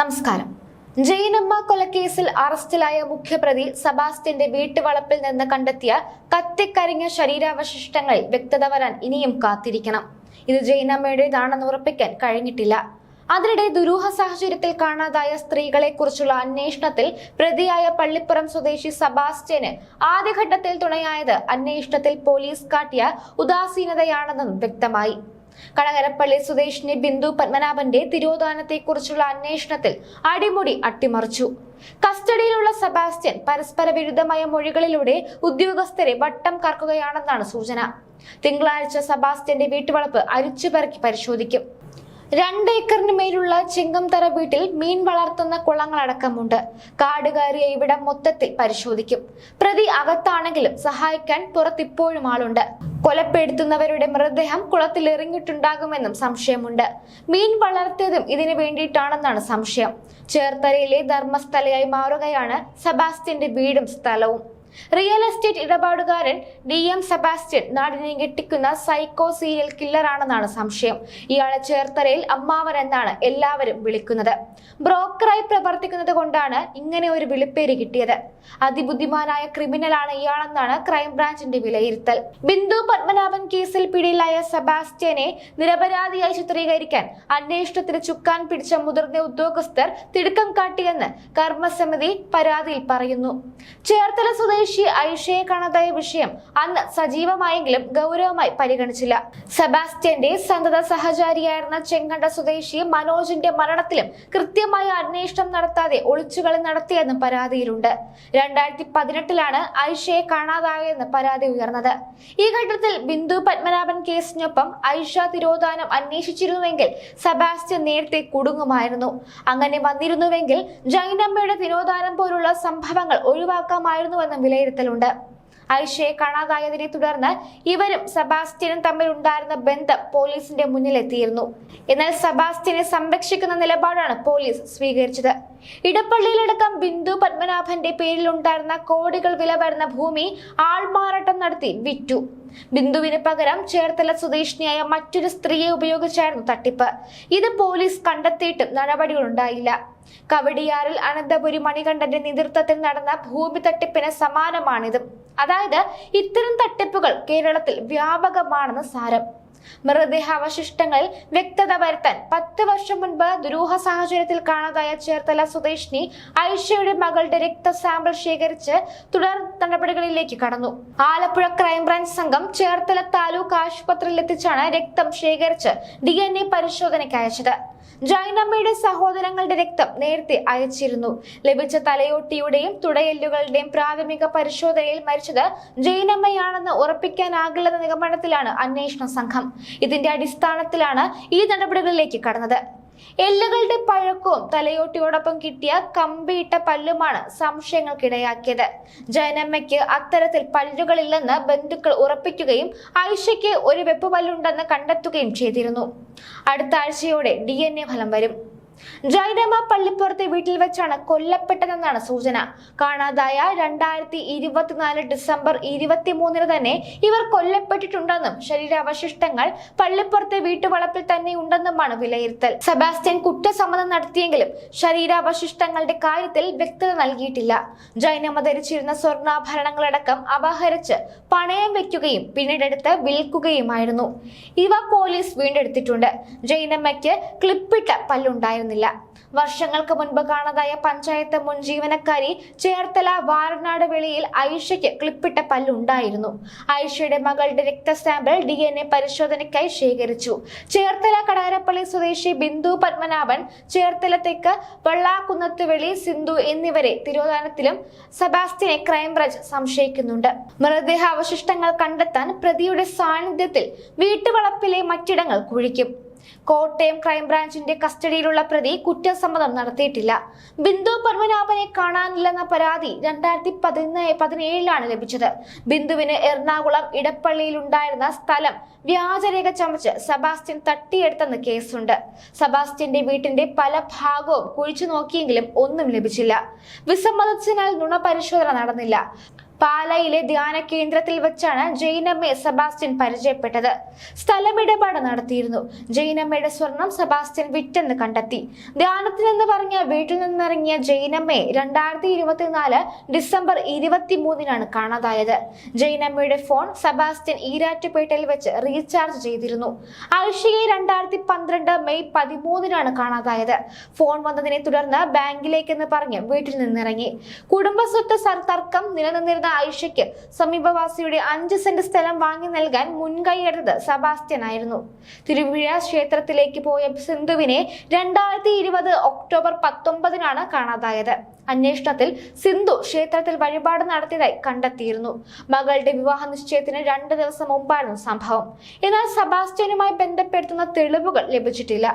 നമസ്കാരം. ജയിനമ്മ കൊലക്കേസിൽ അറസ്റ്റിലായ മുഖ്യപ്രതി സബാസ്റ്റിന്റെ വീട്ടുവളപ്പിൽ നിന്ന് കണ്ടെത്തിയ കത്തിക്കരിഞ്ഞ ശരീരാവശിഷ്ടങ്ങൾ വ്യക്തത വരാൻ ഇനിയും കാത്തിരിക്കണം. ഇത് ജയിനമ്മയുടേതാണെന്ന് ഉറപ്പിക്കാൻ കഴിഞ്ഞിട്ടില്ല. അതിനിടെ ദുരൂഹ സാഹചര്യത്തിൽ കാണാതായ സ്ത്രീകളെ കുറിച്ചുള്ള അന്വേഷണത്തിൽ പ്രതിയായ പള്ളിപ്പുറം സ്വദേശി സബാസ്റ്റ്യന് ആദ്യഘട്ടത്തിൽ തുണയായത് അന്വേഷണത്തിൽ പോലീസ് കാട്ടിയ ഉദാസീനതയാണെന്നും വ്യക്തമായി. കടകരപ്പള്ളി സ്വദേശിനി ബിന്ദു പത്മനാഭന്റെ തിരോധാനത്തെക്കുറിച്ചുള്ള അന്വേഷണത്തിൽ അടിമുടി അട്ടിമറിച്ചു. കസ്റ്റഡിയിലുള്ള സെബാസ്റ്റ്യൻ പരസ്പര വിരുദ്ധമായ മൊഴികളിലൂടെ ഉദ്യോഗസ്ഥരെ വട്ടം കറക്കുകയാണെന്നാണ് സൂചന. തിങ്കളാഴ്ച സെബാസ്റ്റ്യന്റെ വീട്ടുവളപ്പ് അരിച്ചുപെറുക്കി പരിശോധിക്കും. രണ്ട് ഏക്കറിന് മേലുള്ള ചിങ്ങംതറ വീട്ടിൽ മീൻ വളർത്തുന്ന കുളങ്ങളടക്കമുണ്ട്. കാട് കയറിയ ഇവിടം മൊത്തത്തിൽ പരിശോധിക്കും. പ്രതി അകത്താണെങ്കിലും സഹായിക്കാൻ പുറത്തിപ്പോഴും ആളുണ്ട്. കൊലപ്പെടുത്തുന്നവരുടെ മൃതദേഹം കുളത്തിൽ എറിഞ്ഞിട്ടുണ്ടാകുമെന്നും സംശയമുണ്ട്. മീൻ വളർത്തിയതും ഇതിനു വേണ്ടിയിട്ടാണെന്നാണ് സംശയം. ചേർത്തലയിലെ ധർമ്മസ്ഥലയായി മാറുകയാണ് സെബാസ്റ്റ്യന്റെ വീടും സ്ഥലവും. റിയൽ എസ്റ്റേറ്റ് ഇടപാടുകാരൻ ഡി എം സെബാസ്റ്റ്യൻ നാടിനെ ഞെട്ടിക്കുന്ന സൈക്കോ സീരിയൽ കില്ലറാണെന്നാണ് സംശയം. ഇയാളെ ചേർത്തലയിൽ അമ്മാവൻ എന്നാണ് എല്ലാവരും വിളിക്കുന്നത്. ബ്രോക്കറായി പ്രവർത്തിക്കുന്നത് കൊണ്ടാണ് ഇങ്ങനെ ഒരു വിളിപ്പേര് കിട്ടിയത്. അതിബുദ്ധിമാനായ ക്രിമിനലാണ് ഇയാളെന്നാണ് ക്രൈംബ്രാഞ്ചിന്റെ വിലയിരുത്തൽ. ബിന്ദു പത്മനാഭൻ കേസിൽ പിടിയിലായ സെബാസ്റ്റ്യനെ നിരപരാധിയായി ചിത്രീകരിക്കാൻ അന്വേഷണത്തിന് ചുക്കാൻ പിടിച്ച മുതിർന്ന ഉദ്യോഗസ്ഥർ തിടുക്കം കാട്ടിയെന്ന് കർമ്മസമിതി പരാതിയിൽ പറയുന്നു. ചേർത്തല സ്വദേശി ഐഷയെ കാണാതായ വിഷയം അന്ന് സജീവമായെങ്കിലും ഗൗരവമായി പരിഗണിച്ചില്ല. സെബാസ്റ്റ്യന്റെ സന്തത സഹചാരിയായിരുന്ന ചെങ്കണ്ട സ്വദേശി മനോജിന്റെ മരണത്തിലും കൃത്യമായ അന്വേഷണം നടത്താതെ ഒളിച്ചുകളി നടത്തിയെന്നും പരാതിയിലുണ്ട്. രണ്ടായിരത്തി പതിനെട്ടിലാണ് ഐഷയെ കാണാതായെന്ന് പരാതി ഉയർന്നത്. ഈ ഘട്ടത്തിൽ ബിന്ദു പത്മനാഭൻ കേസിനൊപ്പം ഐഷ തിരോധാനം അന്വേഷിച്ചിരുന്നുവെങ്കിൽ സെബാസ്റ്റ്യൻ നേരത്തെ കുടുങ്ങുമായിരുന്നു. അങ്ങനെ വന്നിരുന്നുവെങ്കിൽ ജൈനമ്മയുടെ തിരോധാനം പോലുള്ള സംഭവങ്ങൾ ഒഴിവാക്കാമായിരുന്നുവെന്നും വിലയിരുത്തലുണ്ട്. ഐഷയെ കാണാതായതിനെ തുടർന്ന് ഇവരും സബാസ്റ്റ്യനും തമ്മിൽ ഉണ്ടായിരുന്ന ബന്ധം പോലീസിന്റെ മുന്നിലെത്തിയിരുന്നു. എന്നാൽ സബാസ്റ്റ്യനെ സംരക്ഷിക്കുന്ന നിലപാടാണ് പോലീസ് സ്വീകരിച്ചത്. ഇടപ്പള്ളിയിലടക്കം ബിന്ദു പത്മനാഭന്റെ പേരിലുണ്ടായിരുന്ന കോടികൾ വില വരുന്ന ഭൂമി ആൾമാറാട്ടം നടത്തി വിറ്റു. ബിന്ദുവിന് പകരം ചേർത്തല സ്വദേശിനിയായ മറ്റൊരു സ്ത്രീയെ ഉപയോഗിച്ചായിരുന്നു തട്ടിപ്പ്. ഇത് പോലീസ് കണ്ടെത്തിയിട്ടും നടപടികളുണ്ടായില്ല. കവടിയാറിൽ അനന്തപുരി മണികണ്ഠന്റെ നേതൃത്വത്തിൽ നടന്ന ഭൂമി തട്ടിപ്പിന് സമാനമാണിതും. അതായത് ഇത്തരം തട്ടിപ്പുകൾ കേരളത്തിൽ വ്യാപകമാണെന്ന് സാരം. മൃതദേഹാവശിഷ്ടങ്ങളിൽ വ്യക്തത വരുത്താൻ പത്ത് വർഷം മുൻപ് ദുരൂഹ സാഹചര്യത്തിൽ കാണാതായ ചേർത്തല സ്വദേശിനി ഐഷയുടെ മകളുടെ രക്ത സാമ്പിൾ ശേഖരിച്ച് തുടർ നടപടികളിലേക്ക് കടന്നു. ആലപ്പുഴ ക്രൈംബ്രാഞ്ച് സംഘം ചേർത്തല താലൂക്ക് ആശുപത്രിയിൽ എത്തിച്ചാണ് രക്തം ശേഖരിച്ച് ഡി പരിശോധനയ്ക്ക് അയച്ചത്. ജൈനമ്മയുടെ സഹോദരങ്ങളുടെ രക്തം നേരത്തെ അയച്ചിരുന്നു. ലഭിച്ച തലയോട്ടിയുടെയും തുടയെല്ലുകളുടെയും പ്രാഥമിക പരിശോധനയിൽ മരിച്ചത് ജൈനമ്മയാണെന്ന് ഉറപ്പിക്കാനാകില്ലെന്ന നിഗമനത്തിലാണ് അന്വേഷണ സംഘം. ഇതിന്റെ അടിസ്ഥാനത്തിലാണ് ഈ നടപടികളിലേക്ക് കടന്നത്. എല്ലുകളുടെ പഴക്കവും തലയോട്ടിയോടൊപ്പം കിട്ടിയ കമ്പിയിട്ട പല്ലുമാണ് സംശയങ്ങൾക്കിടയാക്കിയത്. ജയനമ്മയ്ക്ക് അത്തരത്തിൽ പല്ലുകളില്ലെന്ന് ബന്ധുക്കൾ ഉറപ്പിക്കുകയും ആയിഷയ്ക്ക് ഒരു വെപ്പ് പല്ലുണ്ടെന്ന് കണ്ടെത്തുകയും ചെയ്തിരുന്നു. അടുത്ത ആഴ്ചയോടെ ഡി ഫലം വരും. ജൈനമ്മ പള്ളിപ്പുറത്തെ വീട്ടിൽ വെച്ചാണ് കൊല്ലപ്പെട്ടതെന്നാണ് സൂചന. കാണാതായ രണ്ടായിരത്തി ഇരുപത്തിനാല് ഡിസംബർ ഇരുപത്തിമൂന്നിന് തന്നെ ഇവർ കൊല്ലപ്പെട്ടിട്ടുണ്ടെന്നും ശരീരാവശിഷ്ടങ്ങൾ പള്ളിപ്പുറത്തെ വീട്ടുവളപ്പിൽ തന്നെ ഉണ്ടെന്നുമാണ് വിലയിരുത്തൽ. സെബാസ്റ്റ്യൻ കുറ്റസമ്മതം നടത്തിയെങ്കിലും ശരീരാവശിഷ്ടങ്ങളുടെ കാര്യത്തിൽ വ്യക്തത നൽകിയിട്ടില്ല. ജൈനമ്മ ധരിച്ചിരുന്ന സ്വർണാഭരണങ്ങളടക്കം അപഹരിച്ച് പണയം വെക്കുകയും പിന്നീടെടുത്ത് വിൽക്കുകയുമായിരുന്നു. ഇവ പോലീസ് വീണ്ടെടുത്തിട്ടുണ്ട്. ജൈനമ്മയ്ക്ക് ക്ലിപ്പിട്ട പല്ലുണ്ടായിരുന്നില്ല വർഷങ്ങൾക്ക് മുൻപ് കാണാതായ പഞ്ചായത്ത് മുൻ ജീവനക്കാരി ചേർത്തല വാരനാട് വെളിയിൽ ഐഷയ്ക്ക് ക്ലിപ്പിട്ട പല്ലുണ്ടായിരുന്നു. ഐഷയുടെ മകളുടെ രക്തസാമ്പിൾ ഡി എൻ എ പരിശോധനയ്ക്കായി ശേഖരിച്ചു. ചേർത്തല കടാരപ്പള്ളി സ്വദേശി ബിന്ദു പത്മനാഭൻ ചേർത്തല തെക്ക് വെള്ളാക്കുന്നത്ത് വെളി സിന്ധു എന്നിവരെ തിരോധാനത്തിലും സബാസ്റ്റിനെ ക്രൈംബ്രാഞ്ച് സംശയിക്കുന്നുണ്ട്. മൃതദേഹാവശിഷ്ടങ്ങൾ കണ്ടെത്താൻ പ്രതിയുടെ സാന്നിധ്യത്തിൽ വീട്ടുവളപ്പിലെ മറ്റിടങ്ങൾ കുഴിക്കും. കോട്ടയം ക്രൈംബ്രാഞ്ചിന്റെ കസ്റ്റഡിയിലുള്ള പ്രതി കുറ്റസമ്മതം നടത്തിയിട്ടില്ല. ബിന്ദു പത്മനാഭനെ കാണാനില്ലെന്ന പരാതി രണ്ടായിരത്തി പതിനേ പതിനേഴിലാണ് ലഭിച്ചത്. ബിന്ദുവിന് എറണാകുളം ഇടപ്പള്ളിയിലുണ്ടായിരുന്ന സ്ഥലം വ്യാജരേഖ ചമച്ച് സബാസ്റ്റ്യൻ തട്ടിയെടുത്തെന്ന് കേസുണ്ട്. സബാസ്റ്റ്യന്റെ വീട്ടിന്റെ പല ഭാഗവും കുഴിച്ചു നോക്കിയെങ്കിലും ഒന്നും ലഭിച്ചില്ല. വിസമ്മതത്തിനാൽ നുണ പരിശോധന നടന്നില്ല. പാലയിലെ ധ്യാന കേന്ദ്രത്തിൽ വെച്ചാണ് ജൈനമ്മയെ സെബാസ്റ്റ്യൻ പരിചയപ്പെട്ടത്. സ്ഥലമിടപാട് നടത്തിയിരുന്നു. ജൈനമ്മയുടെ സ്വർണം സെബാസ്റ്റ്യൻ വിറ്റെന്ന് കണ്ടെത്തി. ധ്യാനത്തിനെന്ന് പറഞ്ഞ വീട്ടിൽ നിന്നിറങ്ങിയ ജൈനമ്മയെ രണ്ടായിരത്തി ഇരുപത്തിനാല് ഡിസംബർ ഇരുപത്തിമൂന്നിനാണ് കാണാതായത്. ജൈനമ്മയുടെ ഫോൺ സെബാസ്റ്റ്യൻ ഈരാറ്റുപേട്ടയിൽ വെച്ച് റീചാർജ് ചെയ്തിരുന്നു. ഐഷയെ രണ്ടായിരത്തി പന്ത്രണ്ട് മെയ് പതിമൂന്നിനാണ് കാണാതായത്. ഫോൺ വന്നതിനെ തുടർന്ന് ബാങ്കിലേക്കെന്ന് പറഞ്ഞ് വീട്ടിൽ നിന്നിറങ്ങി. കുടുംബസ്വത്ത് തർക്കം നിലനിന്നിരുന്ന ഐഷയ്ക്ക് സമീപവാസിയുടെ അഞ്ച് സെന്റ് സ്ഥലം വാങ്ങി നൽകാൻ മുൻകൈയെടുത്തത് സബാസ്റ്റ്യനായിരുന്നു. തിരുവിഴ ക്ഷേത്രത്തിലേക്ക് പോയ സിന്ധുവിനെ രണ്ടായിരത്തി ഇരുപത് ഒക്ടോബർ പത്തൊമ്പതിനാണ് കാണാതായത്. അന്വേഷണത്തിൽ സിന്ധു ക്ഷേത്രത്തിൽ വഴിപാട് നടത്തിയതായി കണ്ടെത്തിയിരുന്നു. മകളുടെ വിവാഹ നിശ്ചയത്തിന് രണ്ട് ദിവസം മുമ്പായിരുന്നു സംഭവം. എന്നാൽ സബാസ്റ്റ്യനുമായി ബന്ധപ്പെടുത്തുന്ന തെളിവുകൾ ലഭിച്ചിട്ടില്ല.